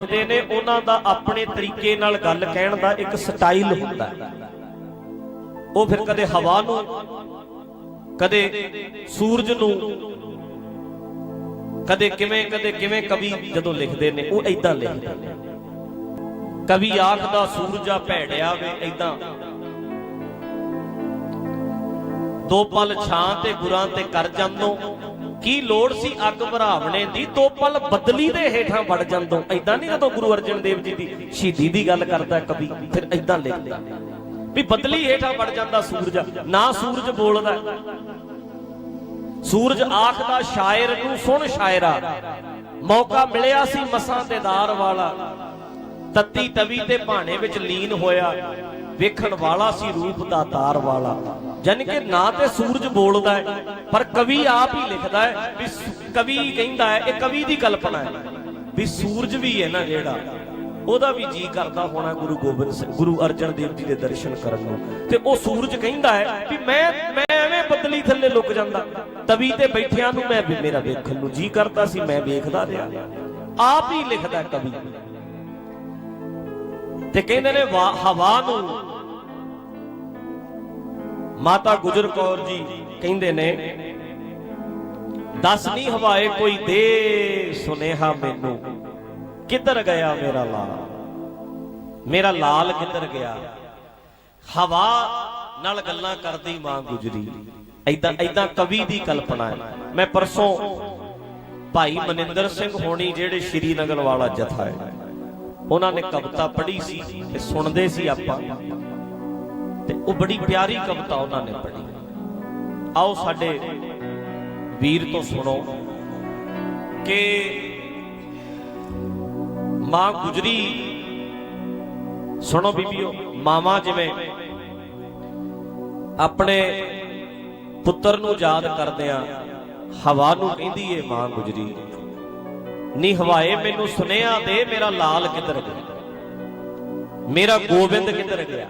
ਲਿਖਦੇ ਨੇ, ਉਹਨਾਂ ਦਾ ਆਪਣੇ ਤਰੀਕੇ ਨਾਲ ਗੱਲ ਕਹਿਣ ਦਾ ਇੱਕ ਸਟਾਈਲ ਹੁੰਦਾ। ਹੈ ਉਹ ਫਿਰ ਕਦੇ ਹਵਾ ਨੂੰ, ਕਦੇ ਸੂਰਜ ਨੂੰ, ਕਦੇ ਕਿਵੇਂ ਕਦੇ ਕਿਵੇਂ ਕਵੀ ਜਦੋਂ ਲਿਖਦੇ ਨੇ, ਉਹ ਐਦਾਂ ਲਿਖਦੇ ਨੇ। ਕਵੀ ਆਖਦਾ, ਸੂਰਜਾ ਭੈੜਿਆ ਵੇ ਐਦਾਂ ਦੋ ਪਲ ਛਾਂ ਤੇ ਗੁਰਾਂ ਤੇ ਕਰ ਜਾਂਦੋ। ਕੀ ਲੋੜ ਸੀ ਅੱਗ ਭਰਾਵਣੇ ਦੀ? ਦੋ ਪਲ ਬਦਲੀ ਦੇ ਹੇਠਾਂ ਵੜ ਜਾਂਦੋ ਐਦਾਂ ਨਹੀਂ ਜਦੋਂ ਗੁਰੂ ਅਰਜਨ ਦੇਵ ਜੀ ਦੀ ਸ਼ਹੀਦੀ ਦੀ ਗੱਲ ਕਰਦਾ ਕਵੀ, ਫਿਰ ਐਦਾਂ ਲਿਖਦਾ ਵੀ ਬਦਲੀ ਹੇਠਾਂ ਵੜ ਜਾਂਦਾ ਸੂਰਜ, ਨਾ ਸੂਰਜ ਬੋਲਦਾ ਸੂਰਜ ਆਖਦਾ, ਸ਼ਾਇਰ ਨੂੰ ਸੁਣ ਸ਼ਾਇਰਾ। ਮੌਕਾ ਮਿਲਿਆ ਸੀ ਮਸਾਂ ਦੇਦਾਰ ਵਾਲਾ। ਤੱਤੀ ਤਵੀ ਤੇ ਭਾਣੇ ਵਿੱਚ ਲੀਨ ਹੋਇਆ। ਵੇਖਣ ਵਾਲਾ ਸੀ, ਰੂਪ ਦਾ ਤਾਰ ਵਾਲਾ। ਯਾਨੀ ਕਿ ਨਾ ਤੇ ਸੂਰਜ ਬੋਲਦਾ ਹੈ, ਪਰ ਕਵੀ ਆਪ ਹੀ ਲਿਖਦਾ ਹੈ ਵੀ ਕਵੀ ਕਹਿੰਦਾ ਹੈ, ਇਹ ਕਵੀ ਦੀ ਕਲਪਨਾ ਹੈ ਵੀ ਸੂਰਜ ਵੀ ਹੈ ਨਾ ਜਿਹੜਾ, ਉਹਦਾ ਵੀ ਜੀ ਕਰਦਾ ਹੋਣਾ ਗੁਰੂ ਗੋਬਿੰਦ ਸਿੰਘ, ਗੁਰੂ ਅਰਜਨ ਦੇਵ ਜੀ ਦੇ ਦਰਸ਼ਨ ਕਰਨ ਨੂੰ। ਤੇ ਉਹ ਸੂਰਜ ਕਹਿੰਦਾ ਹੈ ਵੀ ਮੈਂ ਮੈਂ ਐਵੇਂ ਬਦਲੀ ਥੱਲੇ ਲੁਕ ਜਾਂਦਾ। ਤਵੀ ਤੇ ਬੈਠਿਆਂ ਨੂੰ ਮੈਂ ਵੀ ਮੇਰਾ ਵੇਖਣ ਨੂੰ ਜੀ ਕਰਦਾ ਸੀ, ਮੈਂ ਵੇਖਦਾ ਰਿਹਾ। ਆਪ ਹੀ ਲਿਖਦਾ ਕਵੀ। ਤੇ ਕਹਿੰਦੇ ਨੇ, ਵਾ- ਹਵਾ ਨੂੰ ਮਾਤਾ ਗੁਜਰ ਕੌਰ ਜੀ ਕਹਿੰਦੇ ਨੇ, ਦੱਸ ਨਹੀਂ ਹਵਾਏ ਕੋਈ ਦੇ ਸੁਨੇਹਾ ਮੈਨੂੰ। ਕਿੱਧਰ ਗਿਆ ਮੇਰਾ ਲਾਲ? ਮੇਰਾ ਲਾਲ ਕਿੱਧਰ ਗਿਆ? ਹਵਾ ਨਾਲ ਗੱਲਾਂ ਕਰਦੀ ਮਾਂ ਗੁਜਰੀ। ਐਦਾਂ ਐਦਾਂ ਕਵੀ ਦੀ ਕਲਪਨਾ ਹੈ। ਮੈਂ ਪਰਸੋਂ ਭਾਈ ਮਨਿੰਦਰ ਸਿੰਘ ਹੋਣੀ ਜਿਹੜੇ ਸ਼੍ਰੀਨਗਰ ਵਾਲਾ ਜਥਾ ਹੈ, ਉਹਨਾਂ ਨੇ ਕਵਿਤਾ ਪੜ੍ਹੀ ਸੀ ਤੇ ਸੁਣਦੇ ਸੀ ਆਪਾਂ। ਤੇ ਉਹ ਬੜੀ ਪਿਆਰੀ ਕਵਿਤਾ ਉਹਨਾਂ ਨੇ ਪੜ੍ਹੀ। ਆਓ ਸਾਡੇ ਵੀਰ ਤੋਂ ਸੁਣੋ ਕਿ ਮਾਂ ਗੁਜਰੀ, ਸੁਣੋ ਬੀਬੀਓ, ਮਾਵਾਂ ਜਿਵੇਂ ਆਪਣੇ ਪੁੱਤਰ ਨੂੰ ਯਾਦ ਕਰਦਿਆਂ ਹਵਾ ਨੂੰ ਕਹਿੰਦੀ ਏ ਮਾਂ ਗੁਜਰੀ, ਨੀ ਹਵਾਏ ਮੈਨੂੰ ਸੁਨੇਹਾ ਦੇ ਮੇਰਾ ਲਾਲ ਕਿੱਧਰ ਗਿਆ? ਮੇਰਾ ਗੋਬਿੰਦ ਕਿੱਧਰ ਗਿਆ?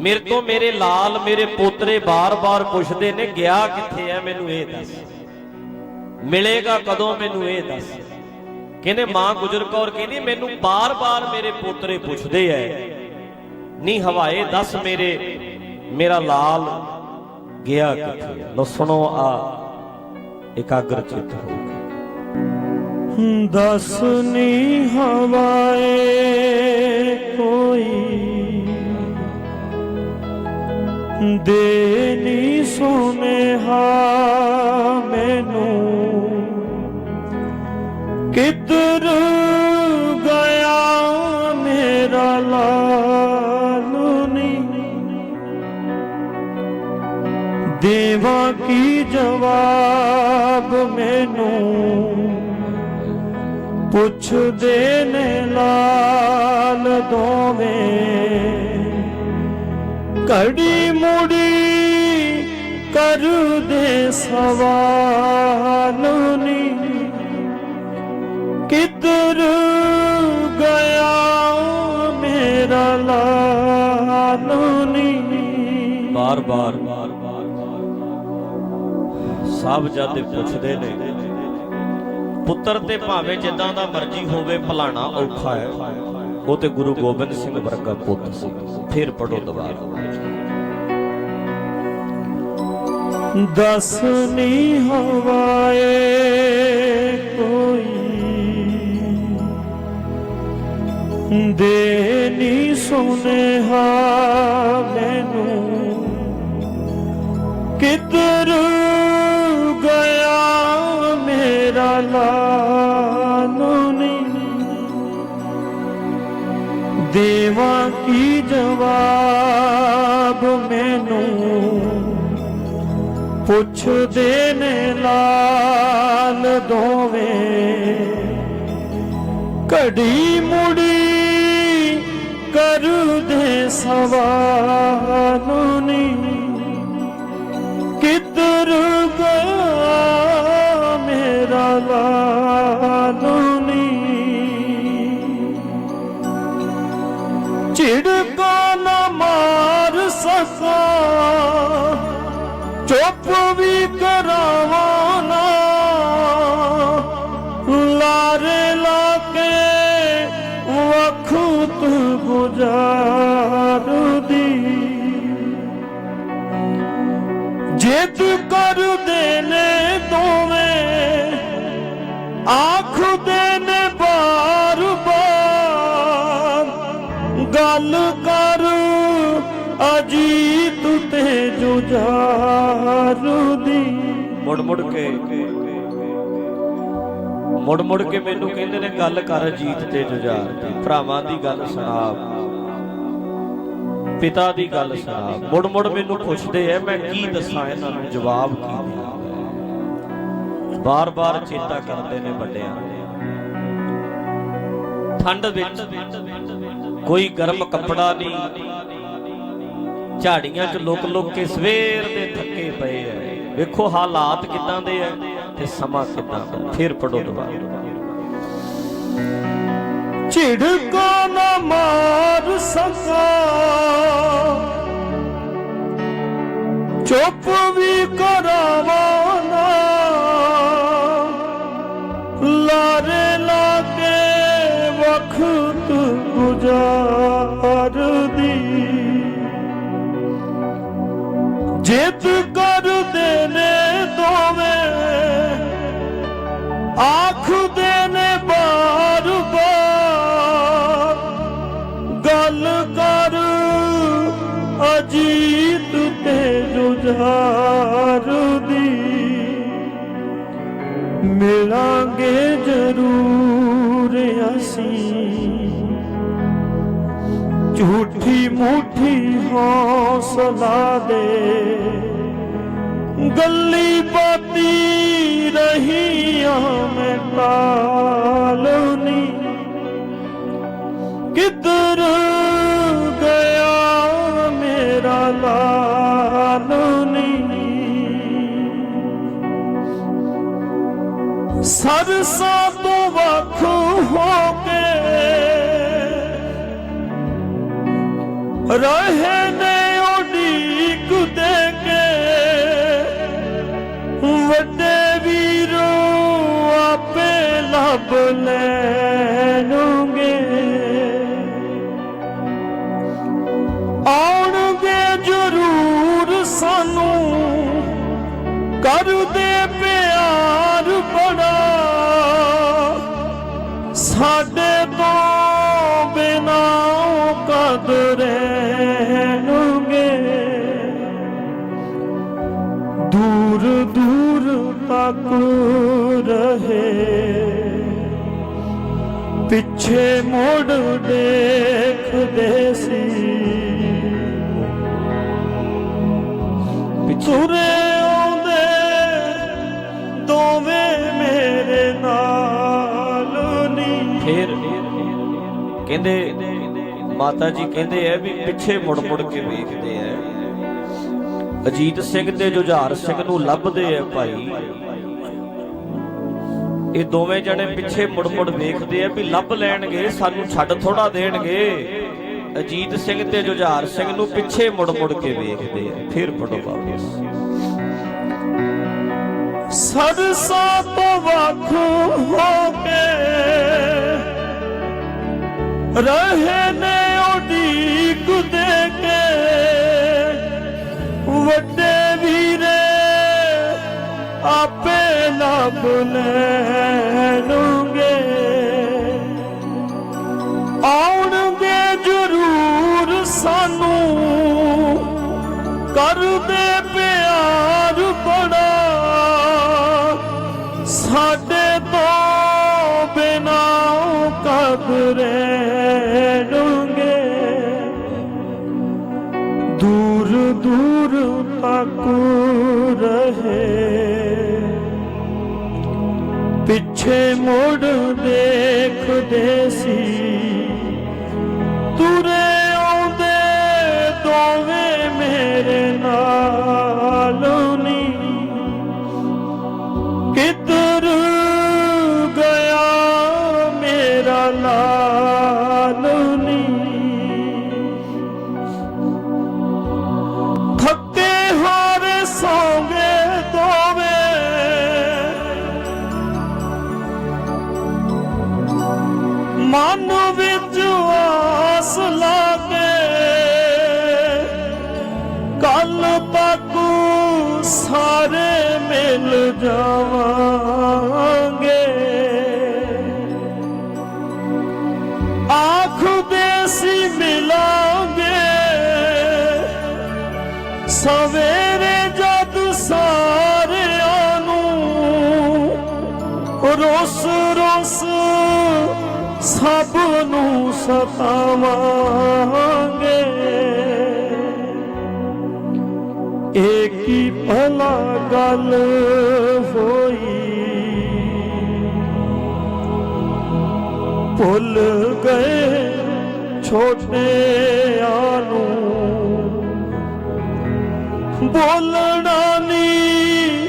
ਮੇਰੇ ਤੋਂ ਮੇਰੇ ਲਾਲ ਮੇਰੇ ਪੋਤਰੇ ਬਾਰ-ਬਾਰ ਪੁੱਛਦੇ ਨੇ, ਗਿਆ ਕਿੱਥੇ ਐ ਮੈਨੂੰ ਇਹ ਦੱਸ। ਮਿਲੇਗਾ ਕਦੋਂ, ਮੈਨੂੰ ਇਹ ਦੱਸ। ਕਹਿੰਦੇ, ਮਾਂ ਗੁਜਰ ਕੌਰ ਕਹਿੰਦੀ, ਮੈਨੂੰ ਬਾਰ-ਬਾਰ ਮੇਰੇ ਪੋਤਰੇ ਪੁੱਛਦੇ ਐ। ਨੀ ਹਵਾਏ, ਦੱਸ ਮੇਰੇ, ਮੇਰਾ ਲਾਲ ਗਿਆ ਕਿੱਥੇ? ਲੋ ਸੁਣੋ ਆ ਇਕਾਗਰ ਚਿੱਤ ਹੋ ਕੇ ਦਸ ਨੀ ਹਵਾਏ ਕੋਈ ਦੇ ਸੁਨੇਹਾ ਮੈਨੂੰ। ਕਿੱਧਰ ਗਿਆ ਮੇਰਾ ਲਾਲੂ ਦੇਵਾ ਕੀ ਜਵਾਬ ਮੈਨੂੰ? ਪੁੱਛਦੇ ਨੇ ਲਾਲ ਦੋਵੇਂ। ਘੜੀ ਮੁੜੀ ਕਰਦੇ ਸਵਾਲ ਨੀ। ਕਿੱਧਰ ਗਿਆ ਮੇਰਾ ਲਾਲ ਨੀ। ਬਾਰ-ਬਾਰ ਸਭ ਜਦ ਪੁੱਛਦੇ ਨੇ, ਪੁੱਤਰ ਤੇ ਭਾਵੇਂ ਜਿੱਦਾਂ ਦਾ ਮਰਜ਼ੀ ਹੋਵੇ ਭਲਾਣਾ ਔਖਾ ਹੈ। ਉਹ ਤੇ ਗੁਰੂ ਗੋਬਿੰਦ ਸਿੰਘ ਵਰਗਾ ਪੁੱਤ ਸੀ। ਫਿਰ ਪੜੋ ਦੁਬਾਰਾ। ਦਸ ਨੀ ਹਵਾਏ ਕੋਈ। ਦੇ ਨੀ ਸੁਨੇਹਾ ਮੈਨੂੰ। ਕਿੱਧਰ ਦੇਵਾ ਕੀ ਜਵਾਬ ਮੈਨੂੰ? ਪੁੱਛਦੇ ਨੇ ਲਾਲ ਦੋਵੇਂ। ਘੜੀ ਮੁੜੀ ਕਰਦੇ ਸਵਾਲ ਨੀ ਜੁਝਾਰ ਦੀ ਮੁੜ ਮੁੜ ਕੇ। ਮੁੜ ਮੁੜ ਕੇ ਮੈਨੂੰ ਕਹਿੰਦੇ ਨੇ, ਗੱਲ ਕਰ ਜੀਤ ਤੇ ਜੁਝਾਰ ਦੀ। ਭਰਾਵਾਂ ਦੀ ਗੱਲ ਸੁਣਾ ਪਿਤਾ ਦੀ ਗੱਲ ਸੁਣਾ ਮੁੜ ਮੁੜ ਮੈਨੂੰ ਪੁੱਛਦੇ ਐ, ਮੈਂ ਕੀ ਦੱਸਾਂ ਇਹਨਾਂ ਨੂੰ? ਜਵਾਬ ਕੀ ਦਿਆਂ ਬਾਰ-ਬਾਰ ਚੇਤਾ ਕਰਦੇ ਨੇ ਵੱਡਿਆਂ ਠੰਡ ਵਿੱਚ ਕੋਈ ਗਰਮ ਕੱਪੜਾ ਨਹੀਂ ਝਾੜੀਆਂ 'ਚ ਲੁਕ ਲੁਕ ਕੇ ਸਵੇਰ ਦੇ ਥੱਕੇ ਪਏ ਐ ਵੇਖੋ ਹਾਲਾਤ ਕਿਦਾਂ ਦੇ ਐ ਤੇ ਸਮਾਂ ਕਿਦਾਂ ਦਾ। ਫਿਰ ਪੜੋ ਦੁਬਾਰਾ। ਝਿੜਕਾ ਨਾ ਮਾਰ ਸਕਾ। ਚੁੱਪ ਵੀ ਕਰਾਵਾਂ ਜਿੱਤ ਕਰਦੇ ਨੇ ਦੋਵੇਂ। ਆਖਦੇ ਨੇ ਬਾਰ ਬਾਰ, ਗੱਲ ਕਰ ਅਜੀਤ ਤੇ ਜੁਝਾਰ ਦੀ। ਮਿਲਾਂਗੇ ਜ਼ਰੂਰ ਅਸੀਂ। ਝੂਠੀ ਮੂਠੀ ਹੌਸਲਾ ਦੇ। ਗੱਲੀ ਬਾਤੀ ਰਹੀਆਂ ਮੈਂ ਕਾਲਨੀ ਕਿੱਧਰ ਗਿਆ ਮੇਰਾ ਲਾਲਨੀ ਸਰਸਾਂ ਤੋਂ ਵੱਖ ਹੋ ਰਹੇ ਨੇ ਉਡੀਕ ਦੇ ਕੇ ਵੱਡੇ ਵੀਰੋ, ਆਪੇ ਲੱਭ ਲੈਣਗੇ। ਆਉਣਗੇ ਜ਼ਰੂਰ ਸਾਨੂੰ, ਕਰਦੇ ਪਿਆਰ ਬੜਾ। ਸਾਡੇ ਤੱਕ ਰਹੇ। ਪਿੱਛੇ ਮੁੜ ਦੇਖਦੇ ਸੀ। ਤੁਰੇ ਆਉਂਦੇ ਦੋਵੇਂ ਮੇਰੇ ਨਾਲ ਨੀ ਫਿਰ ਕਹਿੰਦੇ, ਮਾਤਾ ਜੀ ਕਹਿੰਦੇ ਐ ਵੀ ਪਿੱਛੇ ਮੁੜ ਮੁੜ ਕੇ ਵੇਖਦੇ ਐ ਅਜੀਤ ਸਿੰਘ ਤੇ ਜੁਝਾਰ ਸਿੰਘ ਨੂੰ ਲੱਭਦੇ ਐ ਭਾਈ। ਇਹ ਦੋਵੇਂ ਜਣੇ ਪਿੱਛੇ ਮੁੜ ਮੁੜ ਵੇਖਦੇ ਆ ਵੀ ਲੱਭ ਲੈਣਗੇ, ਸਾਨੂੰ ਛੱਡ ਥੋੜਾ ਦੇਣਗੇ। ਅਜੀਤ ਸਿੰਘ ਤੇ ਜੁਝਾਰ ਸਿੰਘ ਨੂੰ ਪਿੱਛੇ ਮੁੜ ਮੁੜ ਕੇ ਵੇਖਦੇ ਐ ਫਿਰ ਪੜੋ ਵਾਪਸ। ਸਰਸਾ ਤੋਂ ਵੱਖ ਹੋ ਕੇ ਰਹੇ ਨੇ ਉਡੀਕ ਦੇ ਕੇ। ਵੱਡੇ ਵੀਰੇ, ਆਪੇ ਲੱਭ ਲੈਣਗੇ। ਆਉਣਗੇ ਜ਼ਰੂਰ ਸਾਨੂੰ। ਕਰਦੇ ਪਿੱਛੇ ਮੁੜ ਦੇਖਦੇ ਸੀ। ਤੁਰੇ ਆਉਂਦੇ ਦੋਵੇਂ ਮੇਰੇ ਨਾਲ। ਜਾਵਾਂਗੇ। ਆਖ ਦੇਸੀ ਮਿਲਾਂਗੇ। ਸਵੇਰੇ ਜਦ ਸਾਰਿਆਂ ਨੂੰ ਰੋਸ ਰੋਸ ਸਭ ਨੂੰ ਸਤਾਵਾਂਗੇ। ਏਕ ਹੀ ਭਲਾ ਗੱਲ ਭੁੱਲ ਗਏ ਛੋਟਿਆਂ ਨੂੰ। ਬੋਲਣਾ ਨਹੀਂ,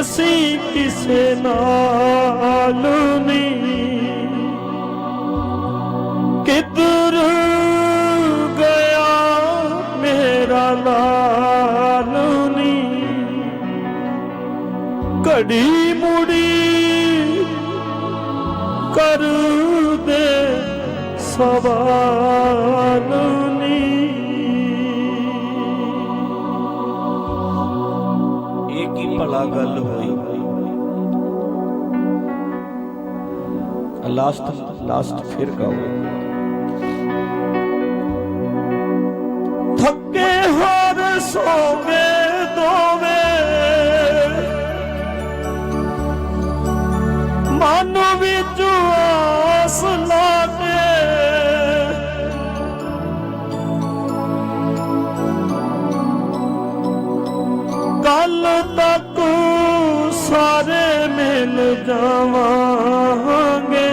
ਅਸੀਂ ਕਿਸੇ ਨਾਲ ਨਹੀਂ। ਕਿੱਧਰ ਗਿਆ ਮੇਰਾ ਲਾਲ ਨੀ। ਘੜੀ ਮੁੜੀ ਕਰ ਦੇ ਸਵਾਲ ਨੀ ਇਹ ਕੀ ਭਲਾ ਗੱਲ ਹੋਈ ਲਾਸਟ ਲਾਸਟ ਫਿਰ ਗਾਓ ਥੱਕੇ ਹਰ ਸੋਵੇ ਆਸ ਕੱਲ ਤੱਕ ਸਾਰੇ ਮਿਲ ਜਾਵਾਂਗੇ।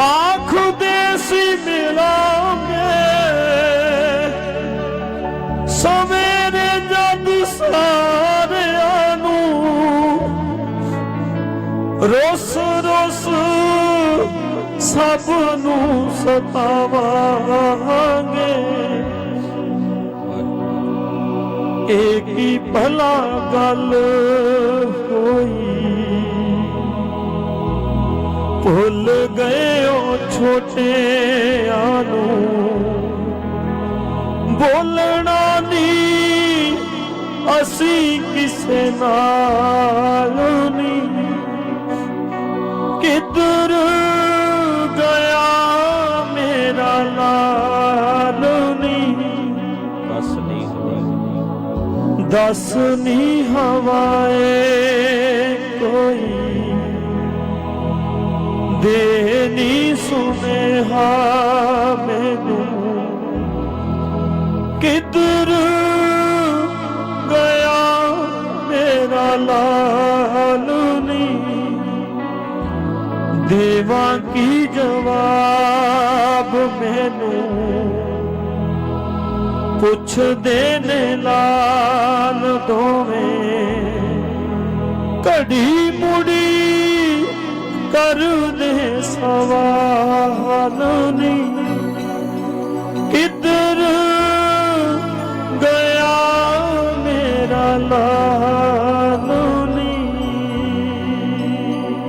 ਆਖਦੇ ਸੀ ਮਿਲਾਂਗੇ। ਸਵੇਰੇ ਰੋਸ ਰੋਸ ਸਭ ਨੂੰ ਸਤਾਵਾਂਗੇ। ਇਹ ਕੀ ਭਲਾ ਗੱਲ ਹੋਈ। ਭੁੱਲ ਗਏ ਓ ਛੋਟਿਆਂ ਨੂੰ। ਬੋਲਣਾ ਨਹੀਂ ਅਸੀਂ ਕਿਸੇ ਨਾਲ ਦਸ ਨੀ ਹਵਾਏ ਕੋਈ। ਦੇ ਨੀ ਸੁਨੇਹਾ ਮੈਨੂੰ। ਕਿੱਧਰ ਗਿਆ ਮੇਰਾ ਲਾਲ ਨੀ। ਦੇਵਾਂ ਕੀ ਜਵਾਬ ਮੈਨੂੰ? ਪੁੱਛਦੇ ਨੇ ਲਾਲ ਦੋਵੇਂ। ਕੜੀ ਮੁੜੀ ਕਰਦੇ ਸਵਾਲ ਨਹੀਂ। ਕਿੱਧਰ